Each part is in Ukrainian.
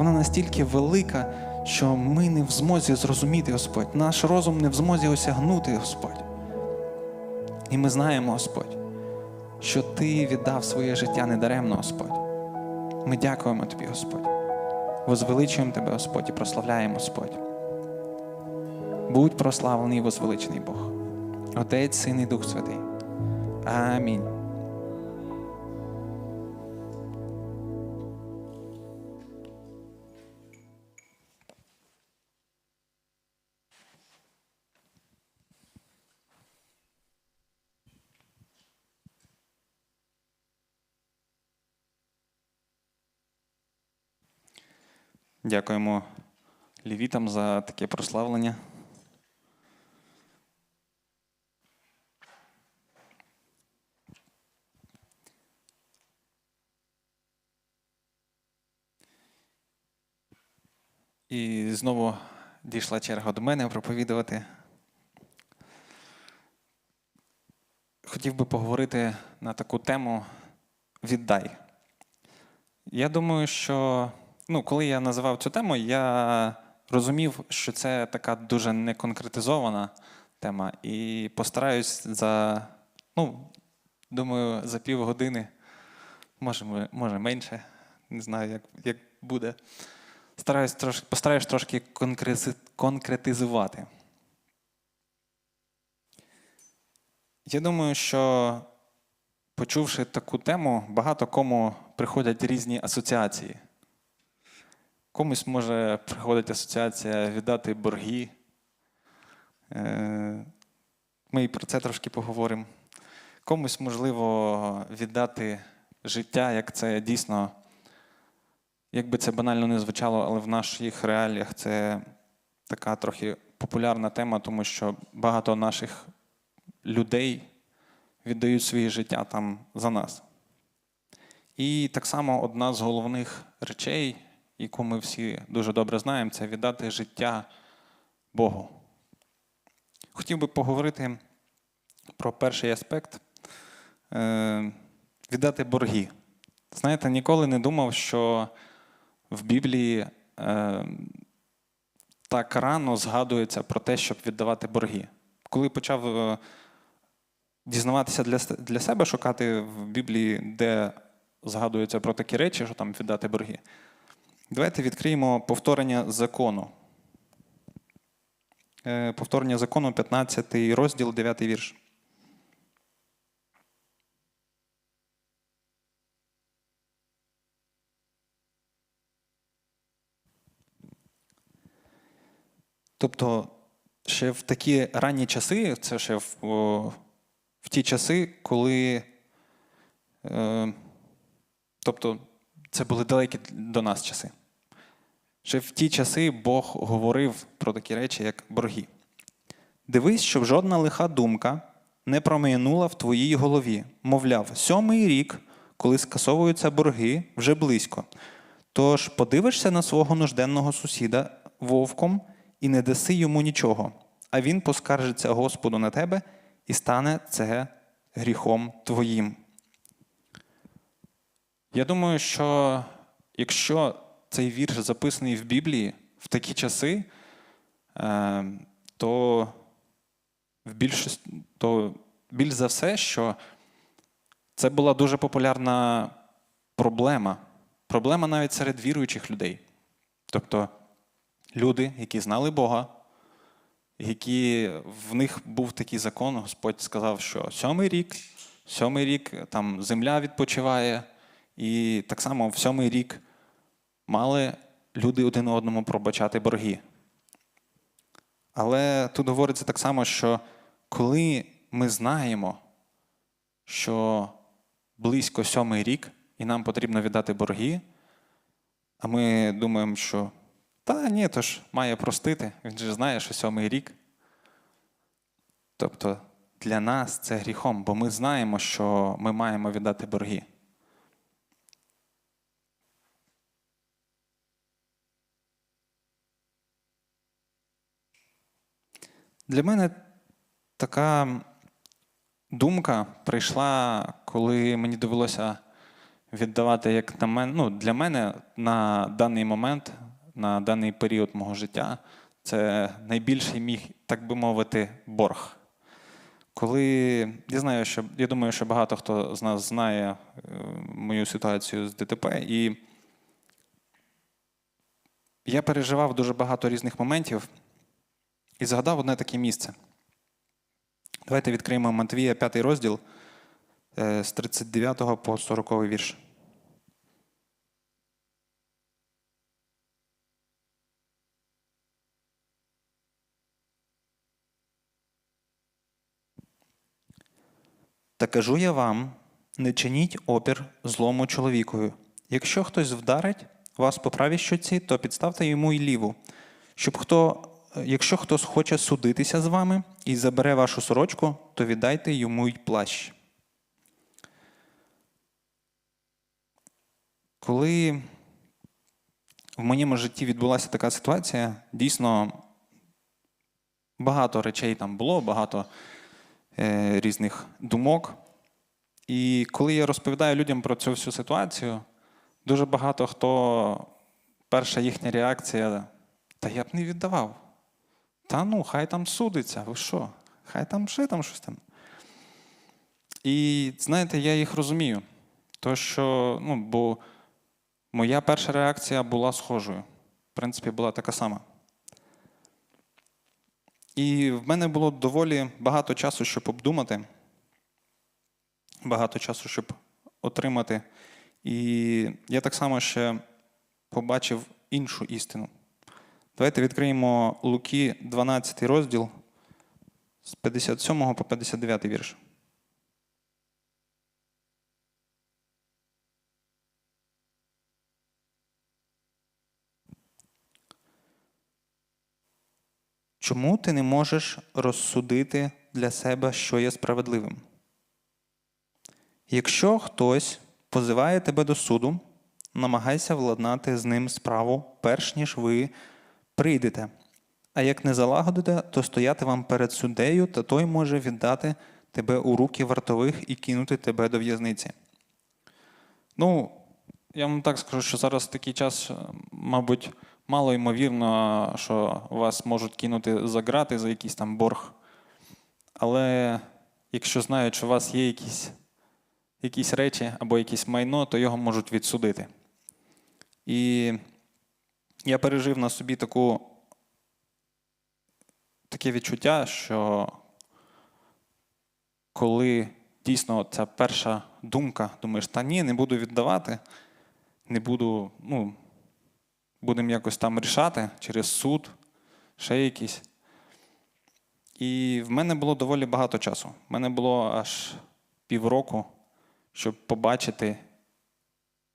вона настільки велика, що ми не в змозі зрозуміти, Господь. Наш розум не в змозі осягнути, Господь. І ми знаємо, Господь, що Ти віддав своє життя недаремно, Господь. Ми дякуємо Тобі, Господь. Возвеличуємо Тебе, Господь, і прославляємо, Господь. Будь прославлений і возвеличений Бог. Отець, Син і Дух Святий. Амінь. Дякуємо лівітам за таке прославлення. І знову дійшла черга до мене проповідувати. Хотів би поговорити на таку тему віддай. Я думаю, що ну, коли я називав цю тему, я розумів, що це така дуже неконкретизована тема. І постараюсь за, ну, думаю, за півгодини, може, може менше, не знаю, як, як буде. Стараюсь трошки, постараюсь трошки конкретизувати. Я думаю, що почувши таку тему, багато кому приходять різні асоціації. Комусь може приходити асоціація віддати борги. Е, Ми і про це трошки поговоримо. Комусь, можливо, віддати життя, як це дійсно, як би це банально не звучало, але в наших реаліях це така трохи популярна тема, тому що багато наших людей віддають своє життя там за нас. І так само одна з головних речей, яку ми всі дуже добре знаємо, це віддати життя Богу. Хотів би поговорити про перший аспект е, віддати борги. Знаєте, ніколи не думав, що в Біблії е, так рано згадується про те, щоб віддавати борги. Коли почав е, дізнаватися для, для себе, шукати в Біблії, де згадується про такі речі, що там віддати борги. Давайте відкриємо повторення закону. Е, Повторення закону, 15 розділ, 9 вірш. Тобто, ще в такі ранні часи, це ще в, о, в ті часи, коли. Е, тобто, це були далекі до нас часи. Ще в ті часи Бог говорив про такі речі, як борги. Дивись, щоб жодна лиха думка не промайнула в твоїй голові. Мовляв, сьомий рік, коли скасовуються борги, вже близько. Тож подивишся на свого нужденного сусіда вовком і не даси йому нічого, а він поскаржиться Господу на тебе і стане це гріхом твоїм. Я думаю, що якщо цей вірш записаний в Біблії в такі часи, е, то в більшість, то більш за все, що це була дуже популярна проблема. Проблема навіть серед віруючих людей. Тобто люди, які знали Бога, які в них був такий закон, Господь сказав, що сьомий рік, сьомий рік там земля відпочиває, і так само в сьомий рік мали люди один одному пробачати борги. Але тут говориться так само, що коли ми знаємо, що близько сьомий рік, і нам потрібно віддати борги, а ми думаємо, що та ні, то ж має простити, він же знає, що сьомий рік. Тобто для нас це гріхом, бо ми знаємо, що ми маємо віддати борги. Для мене така думка прийшла, коли мені довелося віддавати як на мене, ну, для мене на даний момент, на даний період мого життя, це найбільший міг, так би мовити, борг. Коли я знаю, що я думаю, що багато хто з нас знає е, мою ситуацію з ДТП, і я переживав дуже багато різних моментів і згадав одне таке місце. Давайте відкриємо Матвія 5 розділ е, з 39 по 40 вірш. Та кажу я вам: не чиніть опір злому чоловікові. Якщо хтось вдарить вас по правій щоці, то підставте йому й ліву. Щоб хто, якщо хтось хоче судитися з вами і забере вашу сорочку, то віддайте йому й плащ. Коли в моєму житті відбулася така ситуація, дійсно багато речей там було, багато е, різних думок. І коли я розповідаю людям про цю всю ситуацію, дуже багато хто, перша їхня реакція, та я б не віддавав. Та ну, хай там судиться, ви що? Хай там ще там щось там. І знаєте, я їх розумію. То, що, ну, бо моя перша реакція була схожою. В принципі, була така сама. І в мене було доволі багато часу, щоб обдумати, багато часу, щоб отримати. І я так само ще побачив іншу істину. Давайте відкриємо Луки 12 розділ з 57 по 59 вірш. Чому ти не можеш розсудити для себе, що є справедливим? Якщо хтось позиває тебе до суду, намагайся владнати з ним справу, перш ніж ви прийдете. А як не залагодите, то стояти вам перед суддею, та той може віддати тебе у руки вартових і кинути тебе до в'язниці. Ну, я вам так скажу, що зараз такий час, мабуть, мало ймовірно, що вас можуть кинути за грати за якийсь там борг. Але якщо знають, що у вас є якісь, якісь речі або якесь майно, то його можуть відсудити. І я пережив на собі таку, таке відчуття, що коли дійсно ця перша думка, думаєш, та ні, не буду віддавати, не буду, ну, будемо якось там рішати через суд, ще якісь. І в мене було доволі багато часу. В мене було аж півроку, щоб побачити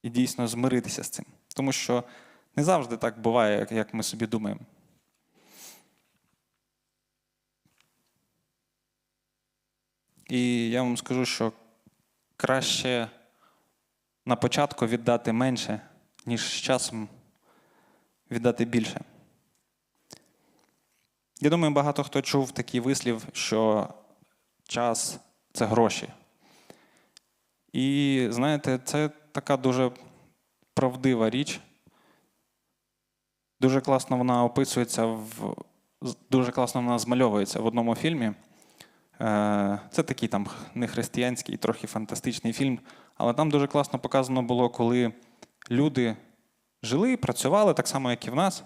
і дійсно змиритися з цим. Тому що не завжди так буває, як ми собі думаємо. І я вам скажу, що краще на початку віддати менше, ніж з часом віддати більше. Я думаю, багато хто чув такий вислів, що час це гроші. І знаєте, це така дуже правдива річ. Дуже класно вона описується в дуже класно вона змальовується в одному фільмі. Е, це такий там не християнський, трохи фантастичний фільм. Але там дуже класно показано було, коли люди жили, працювали так само, як і в нас,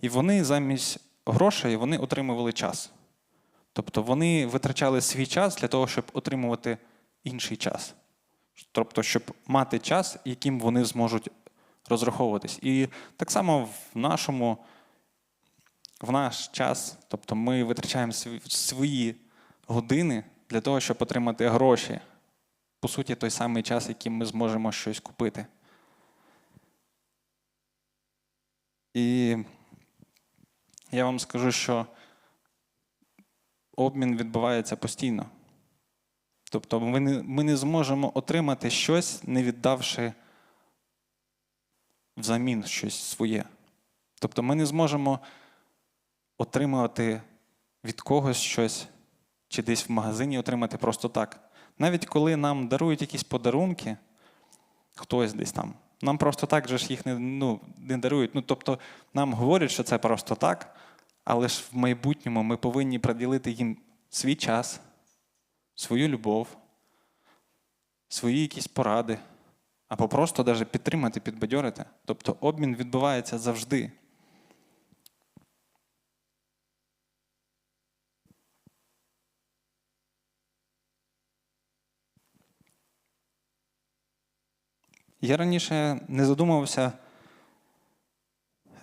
і вони замість грошей вони отримували час. Тобто вони витрачали свій час для того, щоб отримувати інший час. Тобто, щоб мати час, яким вони зможуть розраховуватись. І так само в нашому, в наш час, тобто ми витрачаємо свої години для того, щоб отримати гроші. По суті, той самий час, яким ми зможемо щось купити. І я вам скажу, що обмін відбувається постійно. Тобто ми не, ми не зможемо отримати щось, не віддавши взамін щось своє. Тобто ми не зможемо отримувати від когось щось, чи десь в магазині отримати просто так. Навіть коли нам дарують якісь подарунки, хтось десь там. Нам просто так же ж їх не, ну, не дарують. Ну, тобто, нам говорять, що це просто так, але ж в майбутньому ми повинні приділити їм свій час, свою любов, свої якісь поради, або просто навіть підтримати, підбадьорити. Тобто обмін відбувається завжди. Я раніше не задумувався,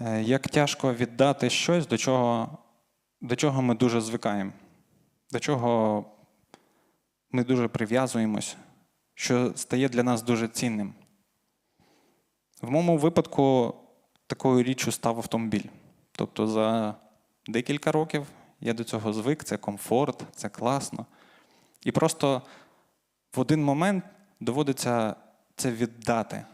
е, як тяжко віддати щось, до чого, до чого ми дуже звикаємо, до чого ми дуже прив'язуємось, що стає для нас дуже цінним. В моєму випадку такою річчю став автомобіль. Тобто за декілька років я до цього звик, це комфорт, це класно. І просто в один момент доводиться це віддати.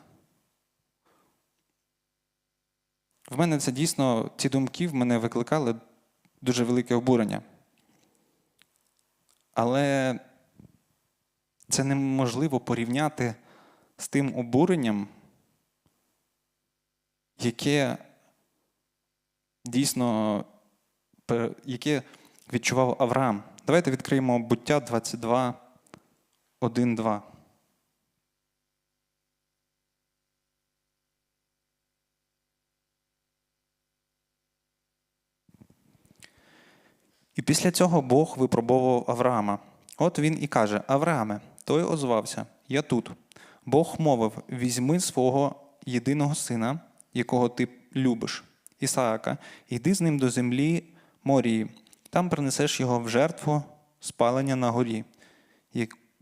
В мене це дійсно, ці думки в мене викликали дуже велике обурення. Але це неможливо порівняти з тим обуренням, яке дійсно яке відчував Авраам. Давайте відкриємо буття 22, 1, 2. І після цього Бог випробовував Авраама. От він і каже: Аврааме, той озвався: Я тут. Бог мовив: візьми свого єдиного сина, якого ти любиш, Ісаака, йди з ним до землі Морії. Там принесеш його в жертву спалення на горі,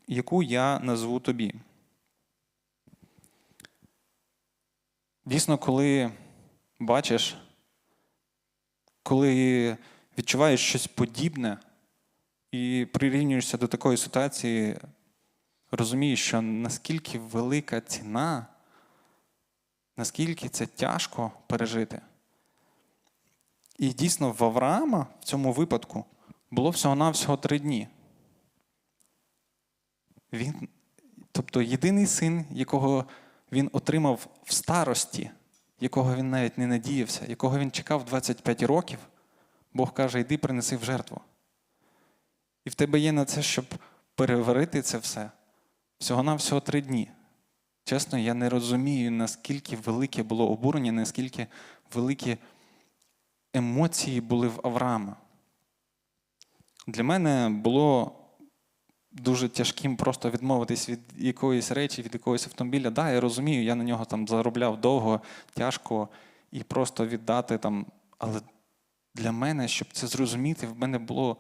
яку я назву тобі. Дійсно, коли бачиш, коли відчуваєш щось подібне і прирівнюєшся до такої ситуації, розумієш, що наскільки велика ціна, наскільки це тяжко пережити. І дійсно в Авраама в цьому випадку було всього-навсього три дні. Він, тобто єдиний син, якого він отримав в старості, якого він навіть не надіявся, якого він чекав 25 років, Бог каже: йди принеси в жертву. І в тебе є на це, щоб переварити це все. Всього-навсього три дні. Чесно, я не розумію, наскільки велике було обурення, наскільки великі емоції були в Авраама. Для мене було дуже тяжким просто відмовитись від якоїсь речі, від якогось автомобіля. Да, я розумію, я на нього там заробляв довго, тяжко і просто віддати там. Але для мене, щоб це зрозуміти, в мене було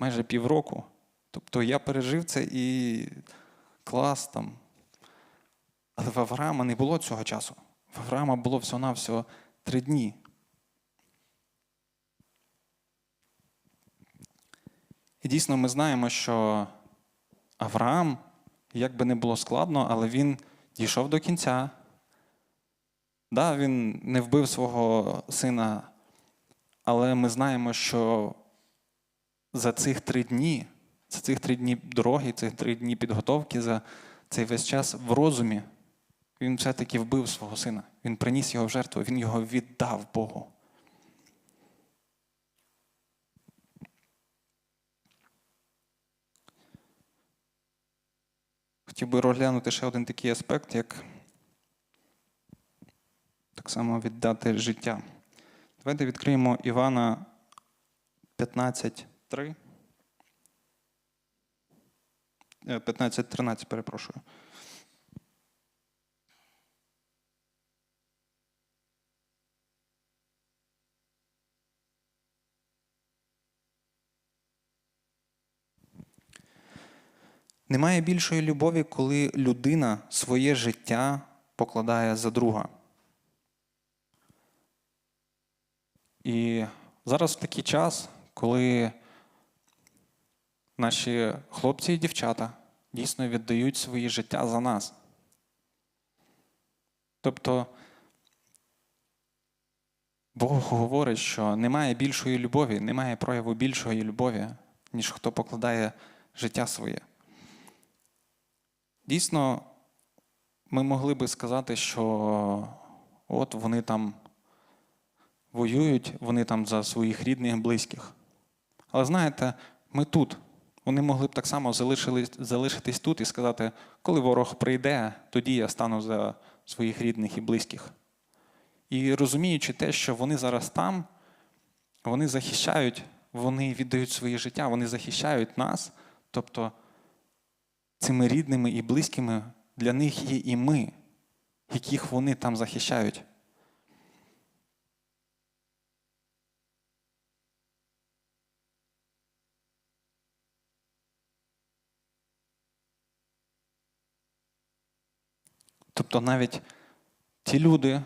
майже півроку. Тобто я пережив це і клас там. Але в Авраама не було цього часу. В Авраама було всього-навсього три дні. І дійсно ми знаємо, що Авраам, як би не було складно, але він дійшов до кінця. Да, він не вбив свого сина, але ми знаємо, що за цих три дні, за цих три дні дороги, цих три дні підготовки, за цей весь час в розумі, він все-таки вбив свого сина. Він приніс його в жертву, він його віддав Богу. Хотів би розглянути ще один такий аспект, як так само віддати життя. Давайте відкриємо Івана 15.3. Е, 15.13, перепрошую. Немає більшої любові, коли людина своє життя покладає за друга. І зараз в такий час, коли наші хлопці і дівчата дійсно віддають свої життя за нас. Тобто Бог говорить, що немає більшої любові, немає прояву більшої любові, ніж хто покладає життя своє. Дійсно, ми могли би сказати, що от вони там воюють, вони там за своїх рідних, близьких. Але знаєте, ми тут. Вони могли б так само залишитись тут і сказати, коли ворог прийде, тоді я стану за своїх рідних і близьких. І розуміючи те, що вони зараз там, вони захищають, вони віддають своє життя, вони захищають нас. Тобто цими рідними і близькими для них є і ми, яких вони там захищають. Тобто навіть ті люди,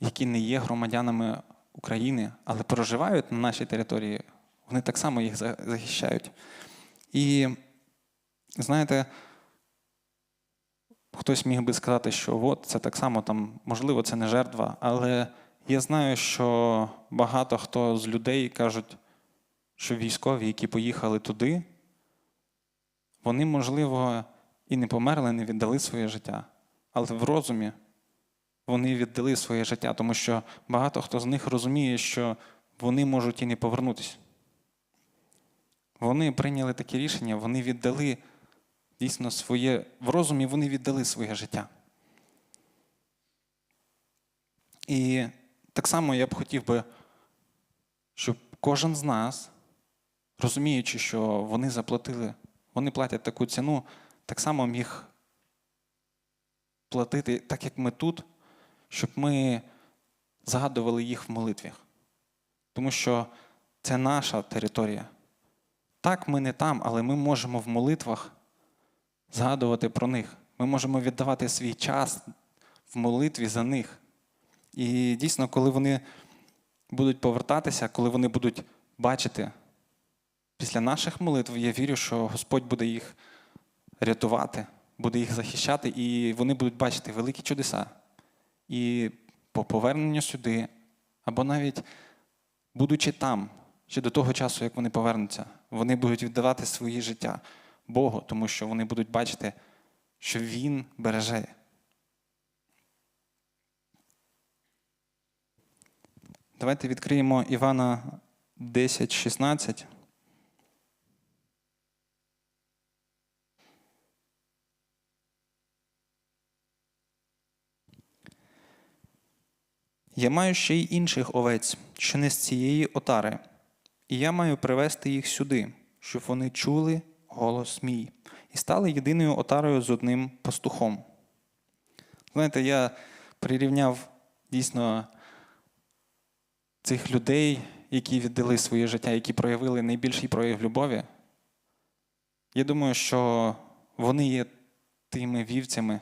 які не є громадянами України, але проживають на нашій території, вони так само їх захищають. І знаєте, хтось міг би сказати, що от це так само там, можливо, це не жертва, але я знаю, що багато хто з людей кажуть, що військові, які поїхали туди, вони, можливо, і не померли, не віддали своє життя, але в розумі вони віддали своє життя, тому що багато хто з них розуміє, що вони можуть і не повернутися. Вони прийняли таке рішення, вони віддали дійсно своє в розумі, вони віддали своє життя. І так само я б хотів би, щоб кожен з нас, розуміючи, що вони заплатили, вони платять таку ціну, так само міг платити, так як ми тут, щоб ми згадували їх в молитвах. Тому що це наша територія. Так, ми не там, але ми можемо в молитвах згадувати про них. Ми можемо віддавати свій час в молитві за них. І дійсно, коли вони будуть повертатися, коли вони будуть бачити після наших молитв, я вірю, що Господь буде їх рятувати, буде їх захищати, і вони будуть бачити великі чудеса. І по поверненню сюди, або навіть будучи там, ще до того часу, як вони повернуться, вони будуть віддавати свої життя Богу, тому що вони будуть бачити, що Він береже. Давайте відкриємо Івана 10, 16. Я маю ще й інших овець, що не з цієї отари, і я маю привести їх сюди, щоб вони чули голос мій, і стали єдиною отарою з одним пастухом. Знаєте, я прирівняв дійсно цих людей, які віддали своє життя, які проявили найбільший прояв любові. Я думаю, що вони є тими вівцями,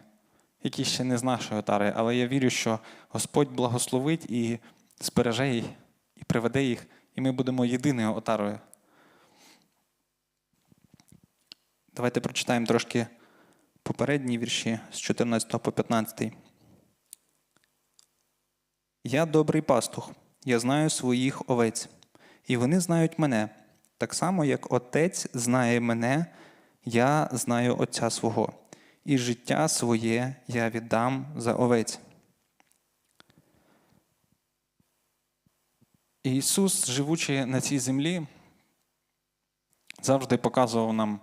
які ще не з нашої отари, але я вірю, що Господь благословить і збереже їх, і приведе їх, і ми будемо єдиною отарою. Давайте прочитаємо трошки попередні вірші з 14 по 15. Я добрий пастух, я знаю своїх овець, і вони знають мене, так само, як Отець знає мене, я знаю Отця свого, і життя своє я віддам за овець. Ісус, живучи на цій землі, завжди показував нам,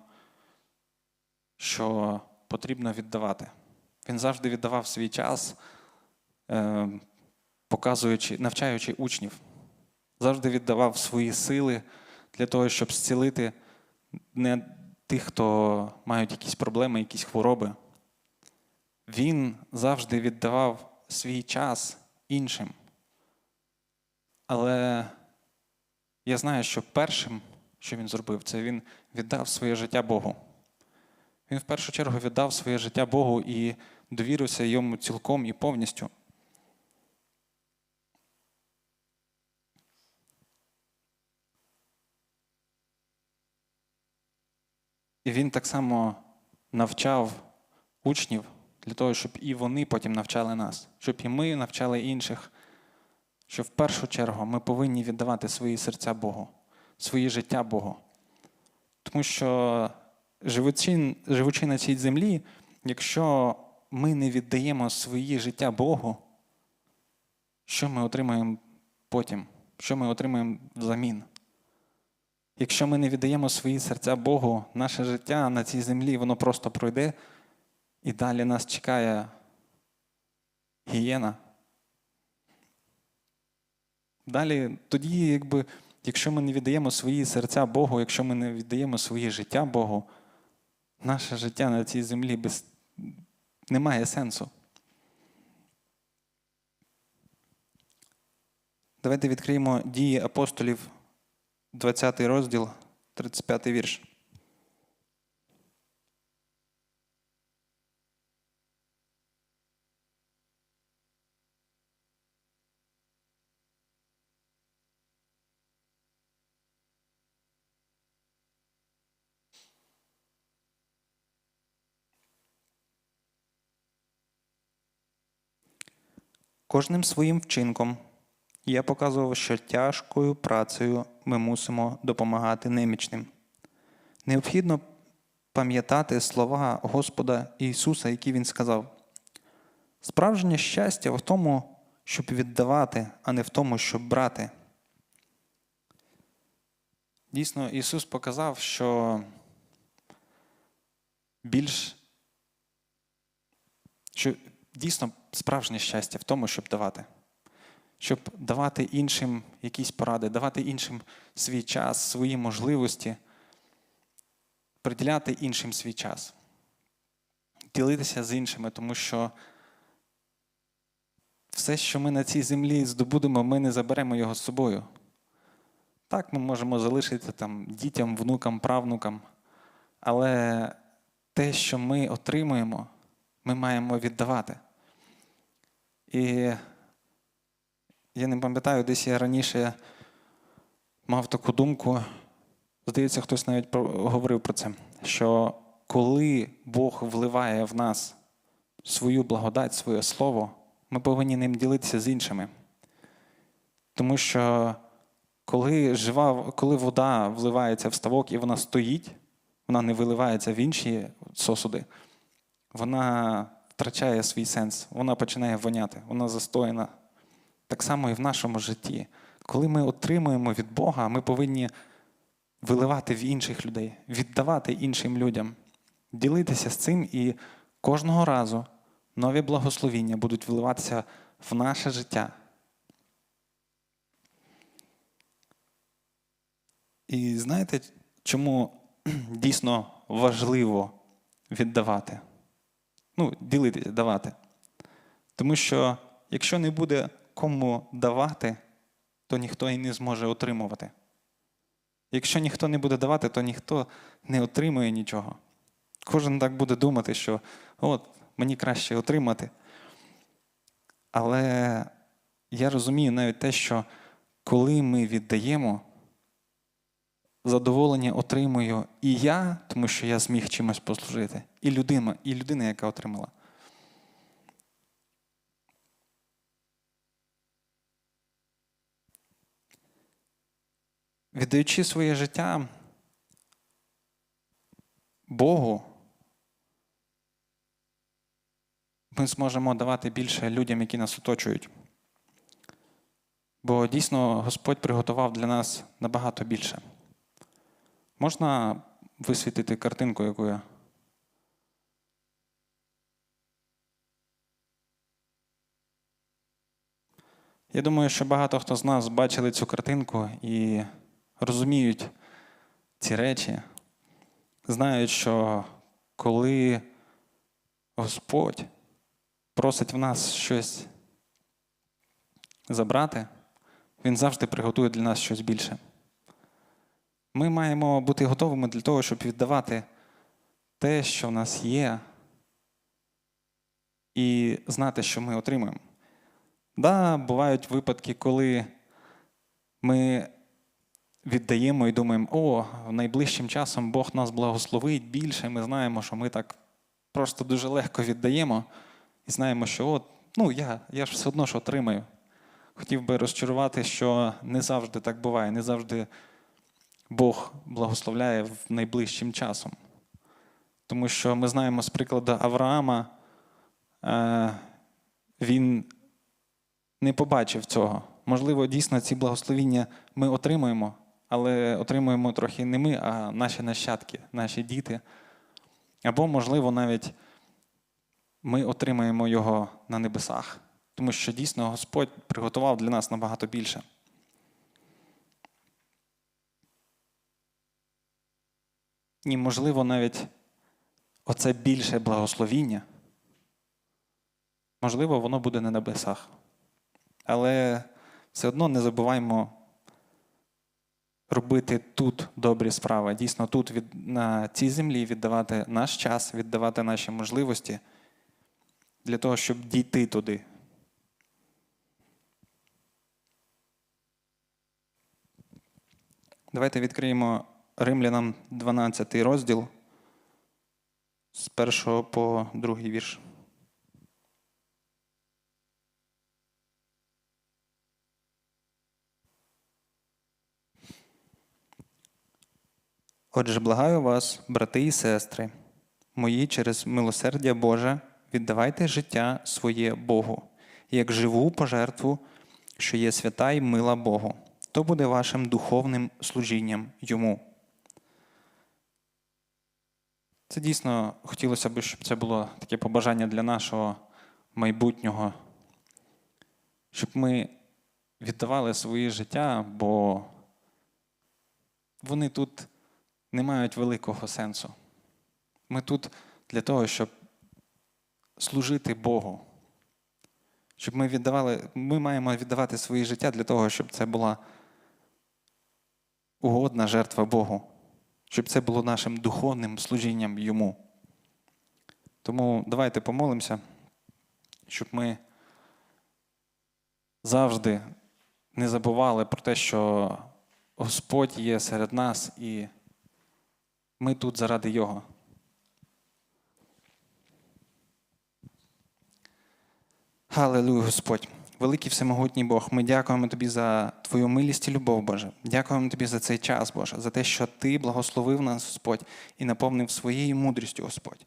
що потрібно віддавати. Він завжди віддавав свій час, е, показуючи, навчаючи учнів, завжди віддавав свої сили для того, щоб зцілити не тих, хто мають якісь проблеми, якісь хвороби. Він завжди віддавав свій час іншим. Але я знаю, що першим, що він зробив, це він віддав своє життя Богу. Він в першу чергу віддав своє життя Богу і довірився йому цілком і повністю. І він так само навчав учнів для того, щоб і вони потім навчали нас, щоб і ми навчали інших, що в першу чергу ми повинні віддавати свої серця Богу, своє життя Богу. Тому що живучи, живучи на цій землі, якщо ми не віддаємо свої життя Богу, що ми отримаємо потім? Що ми отримаємо взамін? Якщо ми не віддаємо свої серця Богу, наше життя на цій землі, воно просто пройде, і далі нас чекає гієна. Далі, тоді, якби, якщо ми не віддаємо свої серця Богу, якщо ми не віддаємо своє життя Богу, наше життя на цій землі без... не має сенсу. Давайте відкриємо дії апостолів, 20 розділ, 35 вірш. Кожним своїм вчинком я показував, що тяжкою працею ми мусимо допомагати немічним. Необхідно пам'ятати слова Господа Ісуса, які Він сказав. Справжнє щастя в тому, щоб віддавати, а не в тому, щоб брати. Дійсно, Ісус показав, що більш що дійсно справжнє щастя в тому, щоб давати. Щоб давати іншим якісь поради, давати іншим свій час, свої можливості, приділяти іншим свій час, ділитися з іншими, тому що все, що ми на цій землі здобудемо, ми не заберемо його з собою. Так, ми можемо залишити там дітям, внукам, правнукам, але те, що ми отримуємо, ми маємо віддавати. І я не пам'ятаю, десь я раніше мав таку думку, здається, хтось навіть говорив про це, що коли Бог вливає в нас свою благодать, своє слово, ми повинні ним ділитися з іншими. Тому що коли жива, коли вода вливається в ставок і вона стоїть, вона не виливається в інші сосуди, вона втрачає свій сенс, вона починає воняти, вона застояна. Так само і в нашому житті. Коли ми отримуємо від Бога, ми повинні виливати в інших людей, віддавати іншим людям, ділитися з цим, і кожного разу нові благословіння будуть виливатися в наше життя. І знаєте, чому дійсно важливо віддавати? Ну, ділитися, давати. Тому що якщо не буде кому давати, то ніхто і не зможе отримувати. Якщо ніхто не буде давати, то ніхто не отримує нічого. Кожен так буде думати, що от, мені краще отримати. Але я розумію навіть те, що коли ми віддаємо, задоволення отримую і я, тому що я зміг чимось послужити, і людина, і людина, яка отримала. Віддаючи своє життя Богу, ми зможемо давати більше людям, які нас оточують. Бо дійсно Господь приготував для нас набагато більше. Можна висвітити картинку, яку я. Я думаю, що багато хто з нас бачили цю картинку і розуміють ці речі, знають, що коли Господь просить в нас щось забрати, Він завжди приготує для нас щось більше. Ми маємо бути готовими для того, щоб віддавати те, що в нас є, і знати, що ми отримуємо. Да, бувають випадки, коли ми віддаємо і думаємо, о, найближчим часом Бог нас благословить більше. Ми знаємо, що ми так просто дуже легко віддаємо і знаємо, що от, ну я, я ж все одно ж отримаю. Хотів би розчарувати, що не завжди так буває, не завжди Бог благословляє в найближчим часом. Тому що ми знаємо з прикладу Авраама, е, він не побачив цього. Можливо, дійсно ці благословіння ми отримуємо, але отримуємо трохи не ми, а наші нащадки, наші діти. Або, можливо, навіть ми отримаємо його на небесах, тому що дійсно Господь приготував для нас набагато більше. І, можливо, навіть оце більше благословіння, можливо, воно буде на небесах. Але все одно не забуваємо робити тут добрі справи. Дійсно, тут від, на цій землі віддавати наш час, віддавати наші можливості для того, щоб дійти туди. Давайте відкриємо Римлянам 12 розділ з першого по другий вірш. Отже, благаю вас, брати і сестри, мої через милосердя Боже, віддавайте життя своє Богу, як живу пожертву, що є свята й мила Богу. То буде вашим духовним служінням йому. Це дійсно хотілося б, щоб це було таке побажання для нашого майбутнього, щоб ми віддавали своє життя, бо вони тут не мають великого сенсу. Ми тут для того, щоб служити Богу. Щоб ми віддавали, ми маємо віддавати своє життя для того, щоб це була угодна жертва Богу, щоб це було нашим духовним служінням Йому. Тому давайте помолимося, щоб ми завжди не забували про те, що Господь є серед нас і ми тут заради Його. Халилуя, Господь. Великий всемогутній Бог, ми дякуємо Тобі за Твою милість і любов, Боже. Дякуємо Тобі за цей час, Боже, за те, що Ти благословив нас, Господь, і наповнив своєю мудрістю, Господь.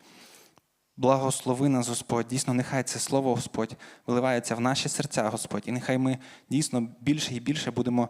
Благослови нас, Господь. Дійсно, нехай це слово, Господь, виливається в наші серця, Господь, і нехай ми дійсно більше і більше будемо